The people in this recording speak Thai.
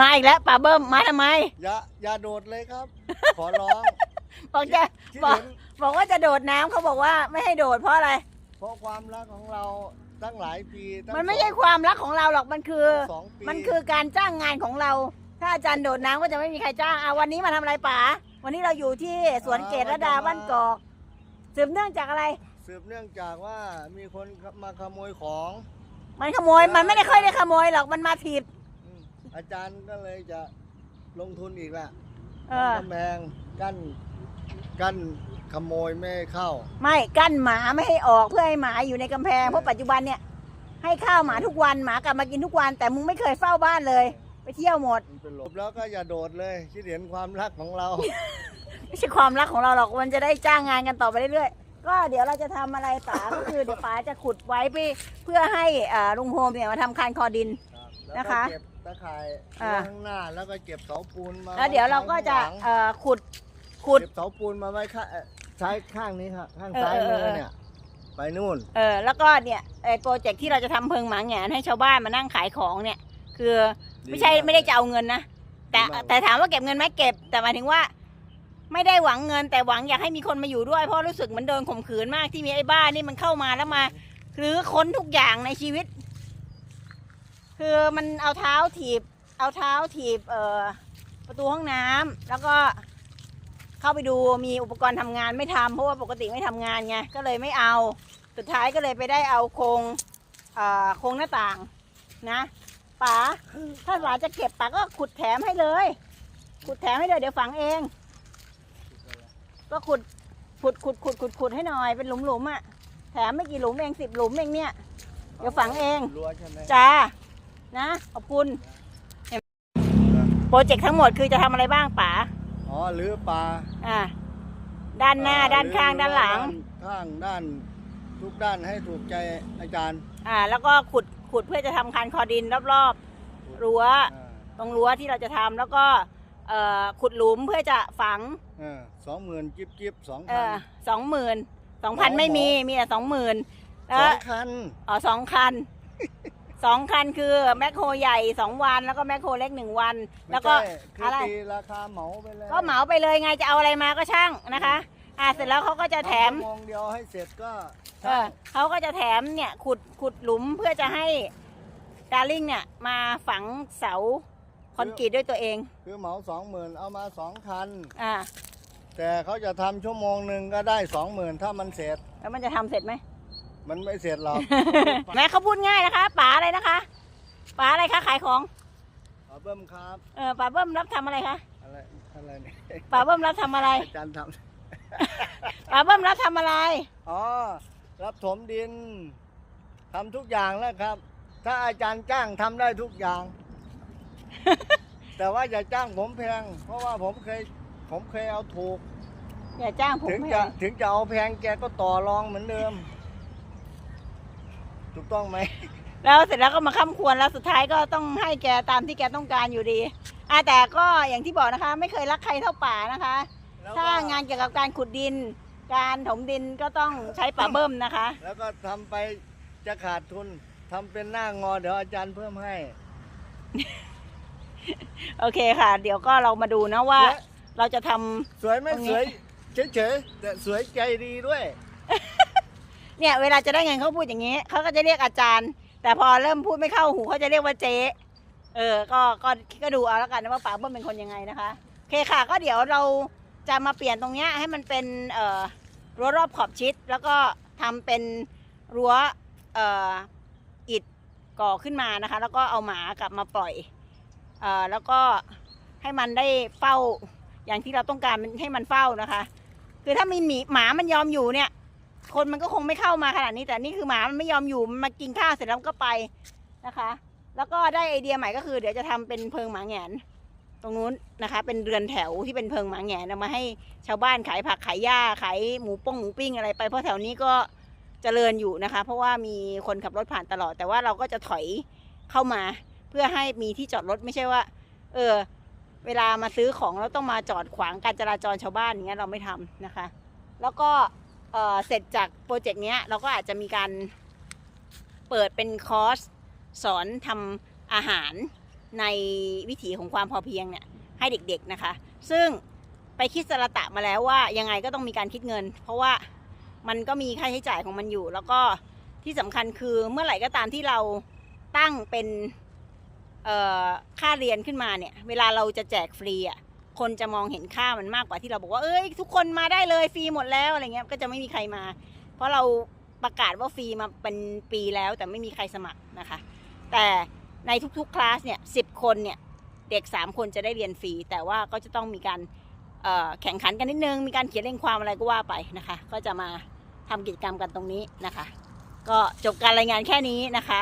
มาอีกแล้วป่าเบิ้มมาทำไม อย่าอย่าโดดเลยครับ ขอร้อง บอกจะคิดบอกเห็น บอกว่าจะโดดน้ำเขาบอกว่าไม่ให้โดดเพราะอะไร เพราะความรักของเราตั้งหลายปีตั้งมันไม่ใช่สองความรักของเราหรอกมันคือ สองปีมันคือการจ้างงานของเรา ถ้าอาจารย์โดดน้ำก็จะไม่มีใครจ้างอะวันนี้มาทำอะไรป๋าวันนี้เราอยู่ที่สวนเกตระดาบ้านกอกสืบเนื่องจากอะไร สืบเนื่องจากว่ามีคนมาขโมยของ มันขโมยมันไม่ได้ค่อยได้ขโมยหรอกมันมาถีบ อืมอาจารย์ก็เลยจะลงทุนอีกแหละเออ ทำกำแพงกั้นกั้นขโมยไม่ให้เข้า ไม่กั้นหมาไม่ให้ออกเพื่อให้หมาอยู่ในกำแพงเพราะปัจจุบันเนี่ย ให้ข้าวหมาทุกวันหมากลับมากินทุกวัน แต่มึงไม่เคยเฝ้าบ้านเลย ไปเที่ยวหมด มันเป็นหลบแล้วก็อย่าโดดเลยคิดเห็นความรักของเรา ไม่ใช่ความรักของเราหรอกมันจะได้จ้างงานกันต่อไปเรื่อยๆ ก็เดี๋ยวเราจะทำอะไรป๋า ก็คือเดี๋ยวป๋าจะขุดไว้เพื่อเพื่อให้อ่าลุงโฮมเนี่ยมาทำคานคอดินแล้วนะก็คะ เก็บ ตะข่ายอ่าไว้ข้างหน้าแล้วก็เก็บเสาปูนมาแล้วเดี๋ยวเราก็จะไว้ข้างหลังเอ่อขุดขุด เก็บเสาปูนมาไว้ข้างเอ่อซ้ายข้างนี้ครับข้างเออซ้ายเอมืออเออ เนี่ย ไปนู่น เออแล้วก็เนี่ยไอ้โปรเจกต์ที่เราจะทำเพิงหมาแหงนให้ชาวบ้านมานั่งขายของเนี่ย คือไม่ใช่ดีากไม่ได้จะเอาเงินนะแต่ดีมาก แต่ถามว่าเก็บเงินไหมเก็บ แต่หมายถึงว่า ไม่ได้หวังเงินแต่หวังอยากให้มีคนมาอยู่ด้วยเพราะรู้สึกเหมือนโดนข่มขืนมากที่มีไอ้บ้านี่มันเข้ามาแล้วมาหรือค้นทุกอย่างในชีวิต คือมันเอาเท้าถีบ เอาเท้าถีบเอ่อประตูห้องน้ำแล้วก็เข้าไปดูมีอุปกรณ์ทำงานไม่ทำเพราะว่าปกติไม่ทำงานไงก็เลยไม่เอา สุดท้ายก็เลยไปได้เอาโครงเอ่อโครงหน้าต่างนะป๋าถ้าป๋าจะเก็บป๋าก็ขุดแถมให้เลย ขุดแถมให้เลยเดี๋ยวฝังเอง ก็ขุดขุดขุดขุดขุดขุดให้หน่อยเป็นหลุมหลุมๆอะแถมไม่กี่หลุมเองสิบหลุมเองเนี่ย เดี๋ยวฝังเองรั้วใช่ไหมจ้า นะขอบคุณเห็นโปรเจกต์ทั้งหมดคือจะทำอะไรบ้างป๋าอ๋อหรือปลาอ่าด้านหน้าด้านข้างด้านหลัง ด้านข้างด้านทุกด้านให้ถูกใจอาจารย์อ่า แล้วก็ขุดขุดเพื่อจะทำคันคอดินรอบๆรั้ว อ่าตรงรั้วที่เราจะทำแล้วก็เอ่อขุดหลุมเพื่อจะฝังสองหมื่นจิบจิบสองเอพัน อสองหมื่นสองพันไม่มี มีแต่สองหมื่นสแล้อวงคันอ๋อสองคัน สองคันคือแมคโครใหญ่สองวันแล้วก็แมคโครเล็กหนึ่งวัน แล้วก็ไม่ใช่คืออะไรตีราคาเหมาไปเลยก็เหมาไปเลยไงจะเอาอะไรมาก็ช่างนะคะ อ่าเสร็จแล้วเขาก็จะแถม ชั่วโมงเดียวให้เสร็จก็เออเขาก็จะแถมเนี่ยขุดขุดหลุมเพื่อจะให้ดาริ่งเนี่ยมาฝังเสาคอนกรีตด้วยตัวเอง คือเหมาสองหมื่นเอามาสองคัน อ่าแต่เขาจะทำชั่วโมงหนึ่งก็ได้สองหมื่นถ้ามันเสร็จ แล้วมันจะทำเสร็จไหม มันไม่เสร็จหรอกแม่เขาพูดง่ายนะคะป๋าอะไรนะคะป๋าอะไรคะขายของเอาเบิ้มครับเออป๋าเบิ้มรับทำอะไรคะอะไรอะไรเนี่ยป๋าเบิ้มรับทำอะไรอาจารย์ทป๋าเบิ้มรับทำอะไรำอ๋อรับถมดินทำทุกอย่างแล้วครับ ถ้าอาจารย์จ้างทำได้ทุกอย่าง แต่ว่าอย่าจ้างผมแพง เพราะว่าผมเคยผมเคยเอาถูก อย่าจ้างผมถึงให้จะถึงจะเอาแพงแกก็ต่อรองเหมือนเดิม ถูกต้องไหมแล้วเสร็จแล้วก็มาค้ำควรแล้วสุดท้ายก็ต้องให้แกตามที่แกต้องการอยู่ดีอะแต่ก็อย่างที่บอกนะคะ ไม่เคยรักใครเท่าป่านะคะ แล้วก็ถ้างานเกี่ยวกับการขุดดิน การถมดินก็ต้องใช้ป่าเบิ้มนะคะ แล้วก็ทำไปจะขาดทุนทำเป็นหน้างอเดี๋ยวอาจารย์เพิ่มให้โอเคค่ะ เดี๋ยวก็เรามาดูนะว่าสวยเราจะทำ สวยไม่ตรงนี้ สวยเฉยๆแต่สวยใจดีด้วย เนี่ยเวลาจะได้เงินเขาพูดอย่างนี้เขาก็จะเรียกอาจารย์ แต่พอเริ่มพูดไม่เข้าหูเขาจะเรียกว่าเจ๊เออก็ก็ก็ดูเอาแล้วกันนะว่าป๋าเบิ้มเป็นคนยังไงนะคะโอเคค่ะ ก็เดี๋ยวเราจะมาเปลี่ยนตรงเนี้ยให้มันเป็นเอ่อรั้วรอบขอบชิด แล้วก็ทำเป็นรั้วเอ่ออิฐก่อขึ้นมานะคะ แล้วก็เอาหมากลับมาปล่อยเอ่อแล้วก็ให้มันได้เฝ้าอย่างที่เราต้องการให้มันเฝ้านะคะ คือถ้ามีหมีหมามันยอมอยู่เนี่ย คนมันก็คงไม่เข้ามาขนาดนี้ แต่นี่คือหมามันไม่ยอมอยู่มันมากินข้าวเสร็จแล้วก็ไปนะคะ แล้วก็ได้ไอเดียใหม่ก็คือ เดี๋ยวจะทำเป็นเพิงหมาแงน ตรงนู้นนะคะ เป็นเรือนแถวที่เป็นเพิงหมาแงนเอามาให้ชาวบ้านขายผักขายหญ้าขายหมูป้งหมูปิ้งอะไรไปเพราะแถวนี้ก็เจริญอยู่นะคะ เพราะว่ามีคนขับรถผ่านตลอด แต่ว่าเราก็จะถอยเข้ามาเพื่อให้มีที่จอดรถไม่ใช่ว่า เออ เวลามาซื้อของแล้วต้องมาจอดขวางการจราจรชาวบ้านอย่างเงี้ยเราไม่ทำนะคะ แล้วก็ เอ่อเสร็จจากโปรเจกต์เนี้ยเราก็อาจจะมีการเปิดเป็นคอร์สสอนทำอาหารในวิถีของความพอเพียงเนี่ยให้เด็กๆนะคะ ซึ่งไปคิดสระตะมาแล้วว่ายังไงก็ต้องมีการคิดเงิน เพราะว่ามันก็มีค่าใช้จ่ายของมันอยู่ แล้วก็ที่สำคัญคือเมื่อไหร่ก็ตามที่เราตั้งเป็นค่าเรียนขึ้นมาเนี่ย เวลาเราจะแจกฟรีอะ คนจะมองเห็นค่ามันมากกว่าที่เราบอกว่าเอ้ยทุกคนมาได้เลยฟรีหมดแล้วอะไรเงี้ยก็จะไม่มีใครมา เพราะเราประกาศว่าฟรีมาเป็นปีแล้วแต่ไม่มีใครสมัครนะคะ แต่ในทุกๆคลาสเนี่ยสิบคนเนี่ยเด็ก 3 คนจะได้เรียนฟรี แต่ว่าก็จะต้องมีการแข่งขันกันนิดนึง มีการเขียนเรียงความอะไรก็ว่าไปนะคะ ก็จะมาทำกิจกรรมกันตรงนี้นะคะ ก็จบการรายงานแค่นี้นะคะ